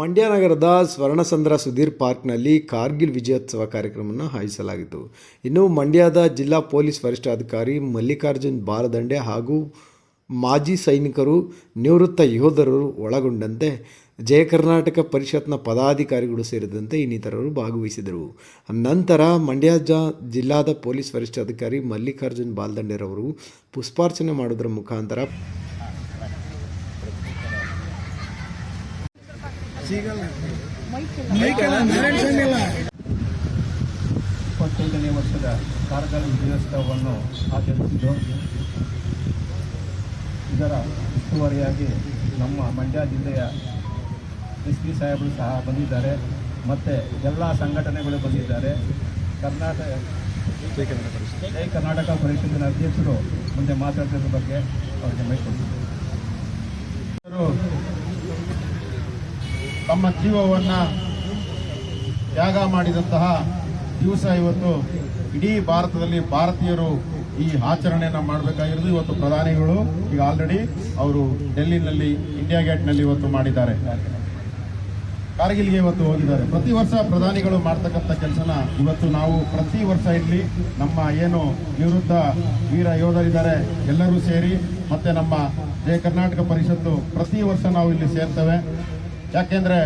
ಮಂಡ್ಯ ನಗರದ ಸ್ವರ್ಣಸಂದ್ರ ಸುಧೀರ್ ಪಾರ್ಕ್ನಲ್ಲಿ ಕಾರ್ಗಿಲ್ ವಿಜಯೋತ್ಸವ ಕಾರ್ಯಕ್ರಮವನ್ನು ಆಯೋಜಿಸಲಾಗಿತ್ತು ಇನ್ನು ಮಂಡ್ಯದ ಜಿಲ್ಲಾ ಪೊಲೀಸ್ ವರಿಷ್ಠಾಧಿಕಾರಿ ಮಲ್ಲಿಕಾರ್ಜುನ್ ಬಾಲದಂಡೆ ಹಾಗೂ ಮಾಜಿ ಸೈನಿಕರು, ನಿವೃತ್ತ ಯೋಧರು ಒಳಗೊಂಡಂತೆ ಜಯ ಕರ್ನಾಟಕ ಪರಿಷತ್ನ ಪದಾಧಿಕಾರಿಗಳು ಸೇರಿದಂತೆ ಇನ್ನಿತರರು ಭಾಗವಹಿಸಿದರು ನಂತರ ಮಂಡ್ಯ ಜ ಜಿಲ್ಲಾದ ಪೊಲೀಸ್ ವರಿಷ್ಠಾಧಿಕಾರಿ ಮಲ್ಲಿಕಾರ್ಜುನ್ ಬಾಲ್ದಂಡೆರವರು ಪುಷ್ಪಾರ್ಚನೆ ಮಾಡೋದರ ಮುಖಾಂತರ ಇಪ್ಪತ್ತೈದನೇ ವರ್ಷದ ಕಾರ್ಗಲ್ ದಿನೋತ್ಸವವನ್ನು ಆಚರಿಸಿದ್ದು. ಇದರ ಉಸ್ತುವಾರಿಯಾಗಿ ನಮ್ಮ ಮಂಡ್ಯ ಜಿಲ್ಲೆಯ ಎಸ್ ಪಿ ಸಾಹೇಬರು ಸಹ ಬಂದಿದ್ದಾರೆ. ಮತ್ತು ಎಲ್ಲ ಸಂಘಟನೆಗಳು ಬಂದಿದ್ದಾರೆ. ಕರ್ನಾಟಕ ಜೈ ಕರ್ನಾಟಕ. ಪರಿಷತ್ತಿನ ಅಧ್ಯಕ್ಷರು ಮುಂದೆ ಮಾತಾಡ್ತಿರೋ ಬಗ್ಗೆ ಅವರಿಗೆ ಮೈಕೊಡ್ತೀನಿ ತಮ್ಮ ಜೀವವನ್ನು ತ್ಯಾಗ ಮಾಡಿದಂತಹ ದಿವಸ ಇವತ್ತು ಇಡೀ ಭಾರತದಲ್ಲಿ ಭಾರತೀಯರು ಈ ಆಚರಣೆಯನ್ನು ಮಾಡಬೇಕಾಗಿರೋದು ಇವತ್ತು ಪ್ರಧಾನಿಗಳು. ಈಗ ಆಲ್ರೆಡಿ ಅವರು ಡೆಲ್ಲಿನಲ್ಲಿ ಇಂಡಿಯಾ ಗೇಟ್ನಲ್ಲಿ ಇವತ್ತು ಮಾಡಿದ್ದಾರೆ. ಕಾರ್ಗಿಲ್ಗೆ ಇವತ್ತು ಹೋಗಿದ್ದಾರೆ. ಪ್ರತಿ ವರ್ಷ ಪ್ರಧಾನಿಗಳು ಮಾಡ್ತಕ್ಕಂಥ ಕೆಲಸನ ಇವತ್ತು ನಾವು ಪ್ರತಿ ವರ್ಷ ಇಲ್ಲಿ ನಮ್ಮ ಏನು ನಿವೃತ್ತ ವೀರ ಯೋಧರಿದ್ದಾರೆ, ಎಲ್ಲರೂ ಸೇರಿ ಮತ್ತು ನಮ್ಮ ಜಯ ಕರ್ನಾಟಕ ಪರಿಷತ್ತು ಪ್ರತಿ ವರ್ಷ ನಾವು ಇಲ್ಲಿ ಸೇರ್ತೇವೆ. ಯಾಕೆಂದ್ರೆ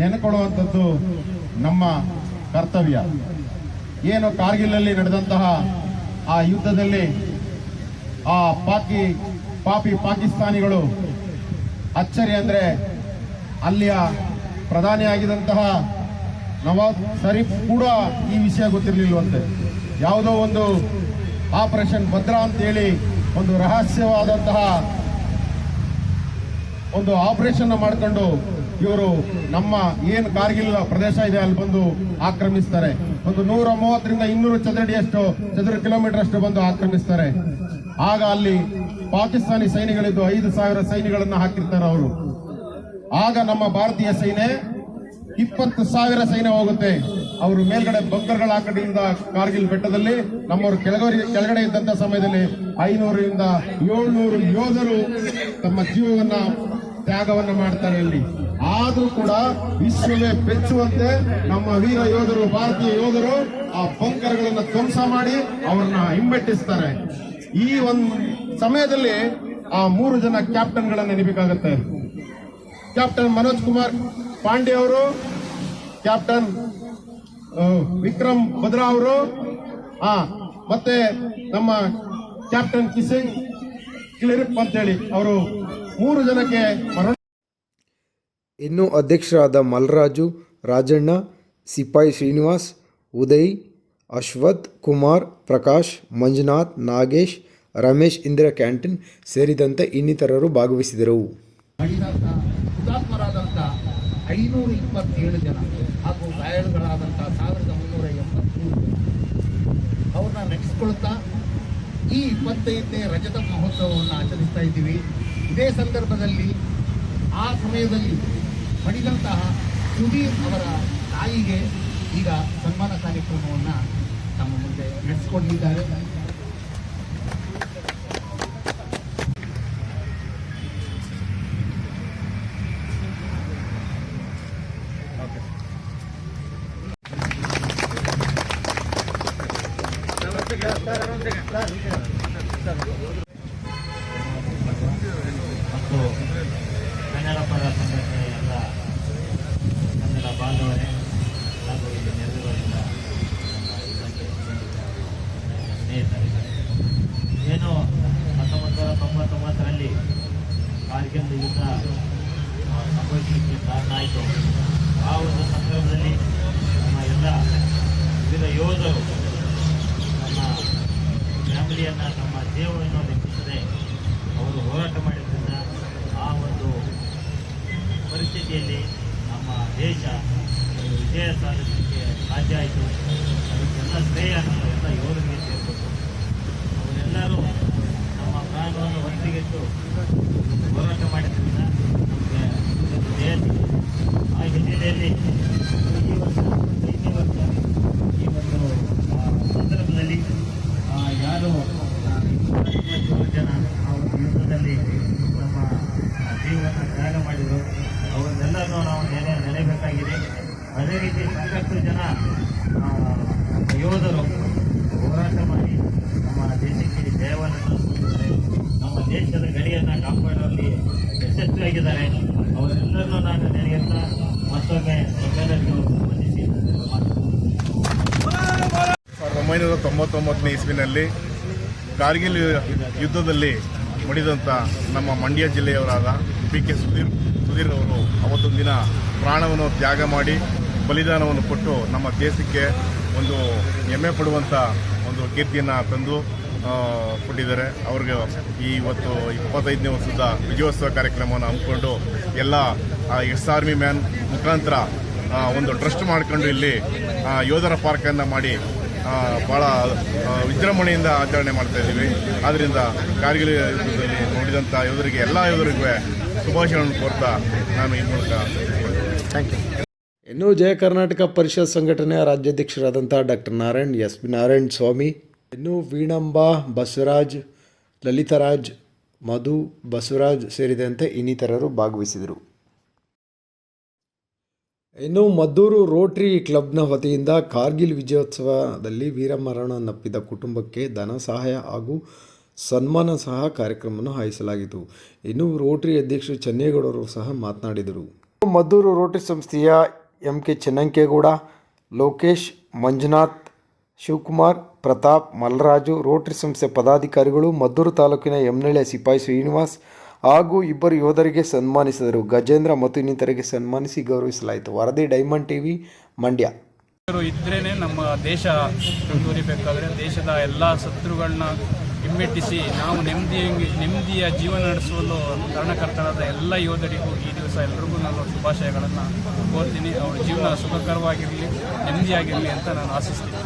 ನೆನೆಕೊಳ್ಳುವಂಥದ್ದು ನಮ್ಮ ಕರ್ತವ್ಯ. ಏನು ಕಾರ್ಗಿಲಲ್ಲಿ ನಡೆದಂತಹ ಆ ಯುದ್ಧದಲ್ಲಿ ಆ ಪಾಕಿ, ಪಾಪಿ ಪಾಕಿಸ್ತಾನಿಗಳು ಅಚ್ಚರಿ ಅಂದ್ರೆ ಅಲ್ಲಿಯ ಪ್ರಧಾನಿಯಾಗಿದ್ದಂತಹ ನವಾಜ್ ಷರೀಫ್ ಕೂಡ ಈ ವಿಷಯ ಗೊತ್ತಿರಲಿಲ್ಲವಂತೆ ಯಾವುದೋ ಒಂದು ಆಪರೇಷನ್ ಭದ್ರಾ ಅಂತೇಳಿ ಒಂದು ರಹಸ್ಯವಾದಂತಹ ಒಂದು ಆಪರೇಷನ್ ಮಾಡಿಕೊಂಡು ಇವರು ನಮ್ಮ ಏನು ಕಾರ್ಗಿಲ್ ಪ್ರದೇಶ ಇದೆ, ಅಲ್ಲಿ ಬಂದು ಆಕ್ರಮಿಸ್ತಾರೆ. ಒಂದು ನೂರ ಮೂವತ್ತರಿಂದ ಇನ್ನೂರು ಚದರಡಿಯಷ್ಟು, ಚದುರ ಕಿಲೋಮೀಟರ್ ಅಷ್ಟು ಬಂದು ಆಕ್ರಮಿಸ್ತಾರೆ. ಆಗ ಅಲ್ಲಿ ಪಾಕಿಸ್ತಾನಿ ಸೈನಿಗಳಿದ್ದು ಐದು ಸಾವಿರ ಸೈನಿಗಳನ್ನ ಹಾಕಿರ್ತಾರೆ ಅವರು. ಆಗ ನಮ್ಮ ಭಾರತೀಯ ಸೈನೆ ಇಪ್ಪತ್ತು ಸಾವಿರ ಸೈನ್ಯ ಹೋಗುತ್ತೆ. ಅವರು ಮೇಲ್ಗಡೆ ಬಂಕರ್ಗಳ ಆ ಕಡೆಯಿಂದ ಕಾರ್ಗಿಲ್ ಬೆಟ್ಟದಲ್ಲಿ, ನಮ್ಮವರು ಕೆಳಗಡೆ ಕೆಳಗಡೆ ಇದ್ದಂತ ಸಮಯದಲ್ಲಿ ಐನೂರರಿಂದ ಏಳ್ನೂರು ಯೋಧರು ತಮ್ಮ ಜೀವವನ್ನ ತ್ಯಾಗವನ್ನ ಮಾಡ್ತಾರೆ ಅಲ್ಲಿ. ಆದ್ರೂ ಕೂಡ ವಿಶ್ವವೇ ಬೆಚ್ಚುವಂತೆ ನಮ್ಮ ವೀರ ಯೋಧರು, ಭಾರತೀಯ ಯೋಧರು ಆ ಬಂಕರ್ಗಳನ್ನ ಧ್ವಂಸ ಮಾಡಿ ಅವ್ರನ್ನ ಹಿಂಬೆಟ್ಟಿಸ್ತಾರೆ. ಈ ಒಂದು ಸಮಯದಲ್ಲಿ ಆ ಮೂರು ಜನ ಕ್ಯಾಪ್ಟನ್ಗಳನ್ನ ನೆನಪಿಕಾಗುತ್ತೆ ಕ್ಯಾಪ್ಟನ್ ಮನೋಜ್ ಕುಮಾರ್ ಪಾಂಡೆ ಅವರು, ಕ್ಯಾಪ್ಟನ್ ವಿಕ್ರಮ್ ಭದ್ರಾ ಅವರು, ಆ, ಮತ್ತೆ ನಮ್ಮ ಕ್ಯಾಪ್ಟನ್ ಕಿಸಿಂಗ್ ಕ್ಲಿರಿಪ್ ಅಂತೇಳಿ ಅವರು ಮೂರು ಜನಕ್ಕೆ ಮರಣ ಇನ್ನು ಅಧ್ಯಕ್ಷರಾದ ಮಲ್ರಾಜು, ರಾಜಣ್ಣ, ಸಿಪಾಯಿ ಶ್ರೀನಿವಾಸ್, ಉದಯ್, ಅಶ್ವಥ್ ಕುಮಾರ್, ಪ್ರಕಾಶ್, ಮಂಜುನಾಥ್, ನಾಗೇಶ್, ರಮೇಶ್ ಇಂದಿರಾ ಕ್ಯಾಂಟೀನ್ ಸೇರಿದಂತೆ ಇನ್ನಿತರರು ಭಾಗವಹಿಸಿದರು. ಹುತಾತ್ಮರಾದಂಥ ಐನೂರ ಇಪ್ಪತ್ತೇಳು ಜನ ಹಾಗೂ ಸಾವಿರದ ಮುನ್ನೂರ ಅವ್ರನ್ನ ಈ ಇಪ್ಪತ್ತೈದನೇ ರಜತ ಮಹೋತ್ಸವವನ್ನು ಆಚರಿಸ್ತಾ ಇದ್ದೀವಿ. ಇದೇ ಸಂದರ್ಭದಲ್ಲಿ ಆ ಸಮಯದಲ್ಲಿ ಮಡಿದಂತಹ ಸುಧೀರ್ ಅವರ ತಾಯಿಗೆ ಈಗ ಸನ್ಮಾನ ಕಾರ್ಯಕ್ರಮವನ್ನು ನಮ್ಮ ಮುಂದೆ ನಡೆಸಿಕೊಂಡಿದ್ದಾರೆ. ಮತ್ತು ಕನ್ನಡ ಪರ ಸಂಘಟನೆಯ ಬಾಂಧವರೇ, ಹಾಗೂ ಇಲ್ಲಿ ನೆರೆದಿರುವಂಥ ಸ್ನೇಹಿತರೆ ಏನು ಹತ್ತೊಂಬತ್ತು ನೂರ ತೊಂಬತ್ತೊಂಬತ್ತರಲ್ಲಿ ಕಾರ್ಗಿಲ್ ಯುದ್ಧ ಸಂಭವಿಸಲಿಕ್ಕೆ ಕಾರಣ ಆಯಿತು. ಆ ಒಂದು ಸಂದರ್ಭದಲ್ಲಿ ನಮ್ಮ ಎಲ್ಲ ವಿವಿಧ ಯೋಧರು ನಮ್ಮ ಫ್ಯಾಮಿಲಿಯನ್ನು, ನಮ್ಮ ಜೀವವನ್ನು ಲೆಕ್ಕಿಸದೆ ಅವರು ಹೋರಾಟ ಮಾಡಿದ್ದರಿಂದ ಆ ಒಂದು ಪರಿಸ್ಥಿತಿಯಲ್ಲಿ ನಮ್ಮ ದೇಶ ಸಾಧಿಸಲಿಕ್ಕೆ ಸಾಧ್ಯ ಆಯಿತು. ಅದಕ್ಕೆಲ್ಲ ಶ್ರೇಯ ಎಲ್ಲ ಯೋಧರಿಗೆ ಸೇರಬೇಕು. ಅವರೆಲ್ಲರೂ ನಮ್ಮ ಪ್ರಾಣವನ್ನು ಒತ್ತಿಗೆಟ್ಟು ಹೋರಾಟ ಮಾಡಿದ್ರಿಂದ ನಮಗೆ ಜಯ ಸಿಗುತ್ತೆ ಆ ಹಿನ್ನೆಲೆಯಲ್ಲಿ ಈ ವರ್ಷ ಐದನೇ ವರ್ಷ ಈ ಒಂದು ಆ, ಸಂದರ್ಭದಲ್ಲಿ ಆ, ಯಾರು ಆ, ಇಪ್ಪತ್ತೊಂಬತ್ತು ಜನ ಆ ಒಂದು ಯುದ್ಧದಲ್ಲಿ ನಮ್ಮ ಆ, ಜೀವನ ತ್ಯಾಗ ಮಾಡಿದರು ಅವರನ್ನೆಲ್ಲರನ್ನೂ ನಾವು ನೆನೆ ನೆನೆಬೇಕಾಗಿದೆ ಅದೇ ರೀತಿ ಸಾಕಷ್ಟು ಜನ ಆ, ನಮ್ಮ ಯೋಧರು ಹೋರಾಟ ಮಾಡಿ ನಮ್ಮ ದೇಶಕ್ಕೆ ಜಯವನ್ನು ತಂದುಕೊಟ್ಟಿದ್ದಾರೆ ನಮ್ಮ ದೇಶದ ಗಡಿಯನ್ನು ಕಾಪಾಡುವಲ್ಲಿ ಯಶಸ್ವಿಯಾಗಿದ್ದಾರೆ ಅವರೆಲ್ಲರನ್ನೂ ನಾನು ನೆನೆಯುತ್ತಾ ಮತ್ತೊಮ್ಮೆ ತಮ್ಮೆಲ್ಲರಿಗೂ ವಂದಿಸಿ ಸಾವಿರದ ಒಂಬೈನೂರ ತೊಂಬತ್ತೊಂಬತ್ತನೇ ಇಸ್ವಿನಲ್ಲಿ ಕಾರ್ಗಿಲ್ ಯುದ್ಧದಲ್ಲಿ ಮಡಿದಂಥ ನಮ್ಮ ಮಂಡ್ಯ ಜಿಲ್ಲೆಯವರಾದ ಪಿ ಕೆ ಸುಧೀರ್ ಸುಧೀರ್ ಅವರು ಅವತ್ತೊಂದು ದಿನ ಪ್ರಾಣವನ್ನು ತ್ಯಾಗ ಮಾಡಿ ಬಲಿದಾನವನ್ನು ಕೊಟ್ಟು ನಮ್ಮ ದೇಶಕ್ಕೆ ಒಂದು ಹೆಮ್ಮೆ ಪಡುವಂಥ ಒಂದು ಕೀರ್ತಿಯನ್ನು ತಂದು ಕೊಟ್ಟಿದ್ದಾರೆ. ಅವ್ರಿಗೆ ಈ ಇವತ್ತು ಇಪ್ಪತ್ತೈದನೇ ವರ್ಷದ ವಿಜಯೋತ್ಸವ ಕಾರ್ಯಕ್ರಮವನ್ನು ಹಮ್ಮಿಕೊಂಡು ಎಲ್ಲ ಎಸ್ ಆರ್ಮಿ ಮ್ಯಾನ್ ಮುಖಾಂತರ ಒಂದು ಟ್ರಸ್ಟ್ ಮಾಡ್ಕೊಂಡು ಇಲ್ಲಿ ಯೋಧರ ಪಾರ್ಕನ್ನು ಮಾಡಿ ಆ, ವಿಜೃಂಭಣೆಯಿಂದ ಆಚರಣೆ ಮಾಡ್ತಾ ಇದ್ದೀವಿ. ಆದ್ದರಿಂದ ಕಾರ್ಗಿಲ್ ಯುದ್ಧದಲ್ಲಿ ನೋಡಿದಂಥ ಯೋಧರಿಗೆ ಎಲ್ಲ ಯೋಧರಿಗೂ ಶುಭಾಶಯಗಳನ್ನು ಕೋರ್ತಾ ನಾನು ಈ ಮೂಲಕ ಥ್ಯಾಂಕ್ ಯು ಇನ್ನು ಜಯ ಕರ್ನಾಟಕ ಪರಿಷತ್ ಸಂಘಟನೆಯ ರಾಜ್ಯಾಧ್ಯಕ್ಷರಾದಂಥ doctor Narayan S B Narayan Swamy ಇನ್ನು ವೀಣಂಬಾ ಬಸವರಾಜ್ ಲಲಿತರಾಜ್ ಮಧು ಬಸವರಾಜ್ ಸೇರಿದಂತೆ ಇನ್ನಿತರರು ಭಾಗವಹಿಸಿದರು. ಇನ್ನು ಮದ್ದೂರು ರೋಟ್ರಿ ಕ್ಲಬ್ನ ವತಿಯಿಂದ ಕಾರ್ಗಿಲ್ ವಿಜಯೋತ್ಸವದಲ್ಲಿ ವೀರಮರಣನಪ್ಪಿದ ಕುಟುಂಬಕ್ಕೆ ಧನ ಸಹಾಯ ಹಾಗೂ ಸನ್ಮಾನ ಸಹ ಕಾರ್ಯಕ್ರಮವನ್ನು ಆಯೋಜಿಸಲಾಗಿತ್ತು ಇನ್ನು ರೋಟ್ರಿ ಅಧ್ಯಕ್ಷರು ಚೆನ್ನೇಗೌಡರು ಸಹ ಮಾತನಾಡಿದರು. ಮದ್ದೂರು ರೋಟ್ರಿ ಸಂಸ್ಥೆಯ M K Channankegowda, Lokesh Manjunath, Shivakumar, Pratap Mallaraju Rotary ಸಂಸ್ಥೆ ಪದಾಧಿಕಾರಿಗಳು, ಮದ್ದೂರು ತಾಲೂಕಿನ ಯಮನಳ್ಳಿಯ ಸಿಪಾಯಿ ಶ್ರೀನಿವಾಸ್ ಹಾಗೂ ಇಬ್ಬರು ಯೋಧರಿಗೆ ಸನ್ಮಾನಿಸಿದರು. ಗಜೇಂದ್ರ ಮತ್ತು ಇನ್ನಿತರಿಗೆ ಸನ್ಮಾನಿಸಿ ಗೌರವಿಸಲಾಯಿತು. ವರದಿ ಡೈಮಂಡ್ ಟಿವಿ ಮಂಡ್ಯ. ಇವರು ಇದ್ರೇನೆ ನಮ್ಮ ದೇಶ ಮುಂದುವರಿಬೇಕಾದ್ರೆ ದೇಶದ ಎಲ್ಲ ಶತ್ರುಗಳನ್ನ ಹಿಮ್ಮೆಟ್ಟಿಸಿ ನಾವು ನೆಮ್ಮದಿ ನೆಮ್ಮದಿಯ ಜೀವನ ನಡೆಸಲು ಕಾರಣಕರ್ತರಾದ ಎಲ್ಲ ಯೋಧರಿಗೂ ಈ ದಿವಸ ಎಲ್ರಿಗೂ ನಾನು ಶುಭಾಶಯಗಳನ್ನು ಕೋರ್ತೀನಿ. ಅವ್ರ ಜೀವನ ಸುಖಕರವಾಗಿರಲಿ ನೆಮ್ಮದಿಯಾಗಿರಲಿ ಅಂತ ನಾನು ಆಶಿಸ್ತೀನಿ.